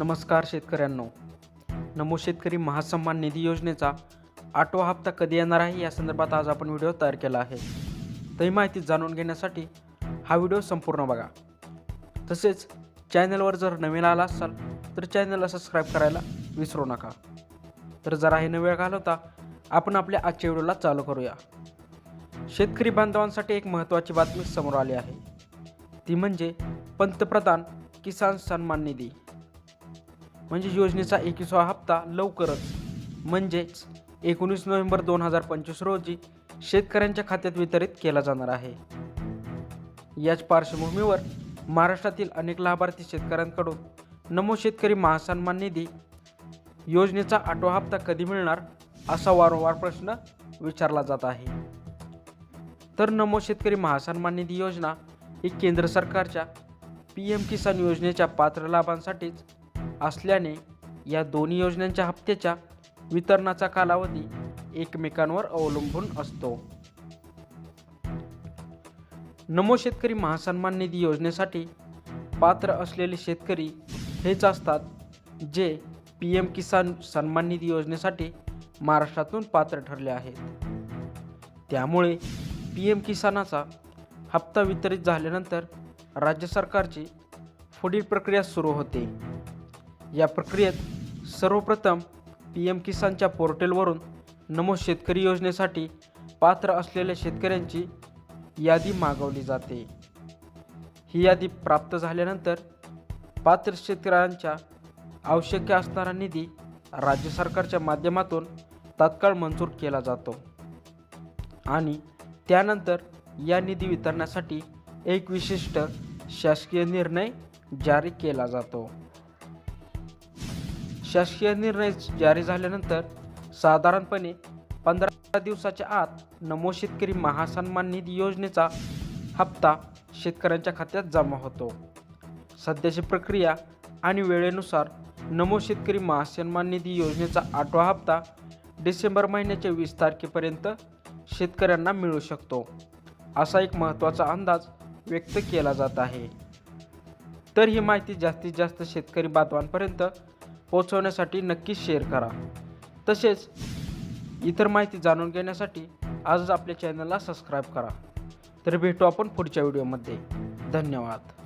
नमस्कार शेतकऱ्यांनो. नमो शेतकरी महासन्मान निधी योजनेचा आठवा हप्ता कधी येणार आहे? या संदर्भात आज आपण व्हिडिओ तयार केला आहे. तर ही माहिती जाणून घेण्यासाठी हा व्हिडिओ संपूर्ण बघा. तसेच चॅनलवर जर नवीन आला असाल तर चॅनलला सबस्क्राईब करायला विसरू नका. तर जरा हे न वेळ घालवता आपण आपल्या आजच्या व्हिडिओला चालू करूया. शेतकरी बांधवांसाठी एक महत्त्वाची बातमी समोर आली आहे. ती म्हणजे पंतप्रधान किसान सन्मान निधी. म्हणजे योजनेचा एकविसावा हप्ता लवकरच. म्हणजेच एकोणीस नोव्हेंबर दोन हजार पंचवीस रोजी शेतकऱ्यांच्या खात्यात वितरित केला जाणार आहे. याच पार्श्वभूमीवर महाराष्ट्रातील अनेक लाभार्थी शेतकऱ्यांकडून नमो शेतकरी महासन्मान निधी योजनेचा आठवा हप्ता कधी मिळणार असा वारंवार प्रश्न विचारला जात आहे. तर नमो शेतकरी महासन्मान निधी योजना ही केंद्र सरकारच्या पी एम किसान योजनेच्या पात्र लाभांसाठीच असल्याने या दोन्ही योजनांच्या हप्त्याच्या वितरणाचा कालावधी एकमेकांवर अवलंबून असतो. नमो शेतकरी महासन्मान निधी योजनेसाठी पात्र असलेले शेतकरी हेच असतात जे पी एम किसान सन्मान निधी योजनेसाठी महाराष्ट्रातून पात्र ठरले आहेत. त्यामुळे पी एम किसानाचा हप्ता वितरित झाल्यानंतर राज्य सरकारची पुढील प्रक्रिया सुरू होते. या प्रक्रियेत सर्वप्रथम पी एम किसानच्या पोर्टलवरून नमो शेतकरी योजनेसाठी पात्र असलेल्या शेतकऱ्यांची यादी मागवली जाते. ही यादी प्राप्त झाल्यानंतर पात्र शेतकऱ्यांच्या आवश्यक असणारा निधी राज्य सरकारच्या माध्यमातून तात्काळ मंजूर केला जातो आणि त्यानंतर या निधी वितरणासाठी एक विशिष्ट शासकीय निर्णय जारी केला जातो. शासकीय निर्णय जारी झाल्यानंतर साधारणपणे पंधरा दिवसाच्या आत नमो शेतकरी महासन्मान निधी योजनेचा हप्ता शेतकऱ्यांच्या खात्यात जमा होतो. सध्याची प्रक्रिया आणि वेळेनुसार नमो शेतकरी महासन्मान निधी योजनेचा आठवा हप्ता डिसेंबर महिन्याच्या वीस तारखेपर्यंत शेतकऱ्यांना मिळू शकतो असा एक महत्त्वाचा अंदाज व्यक्त केला जात आहे. तर ही माहिती जास्तीत जास्त शेतकरी बांधवांपर्यंत पोचवण्यासाठी नक्कीच शेअर करा. तसेच इतर माहिती जाणून घेण्यासाठी आजच आपल्या चॅनलला सबस्क्राईब करा. तर भेटू आपण पुढच्या व्हिडिओमध्ये धन्यवाद.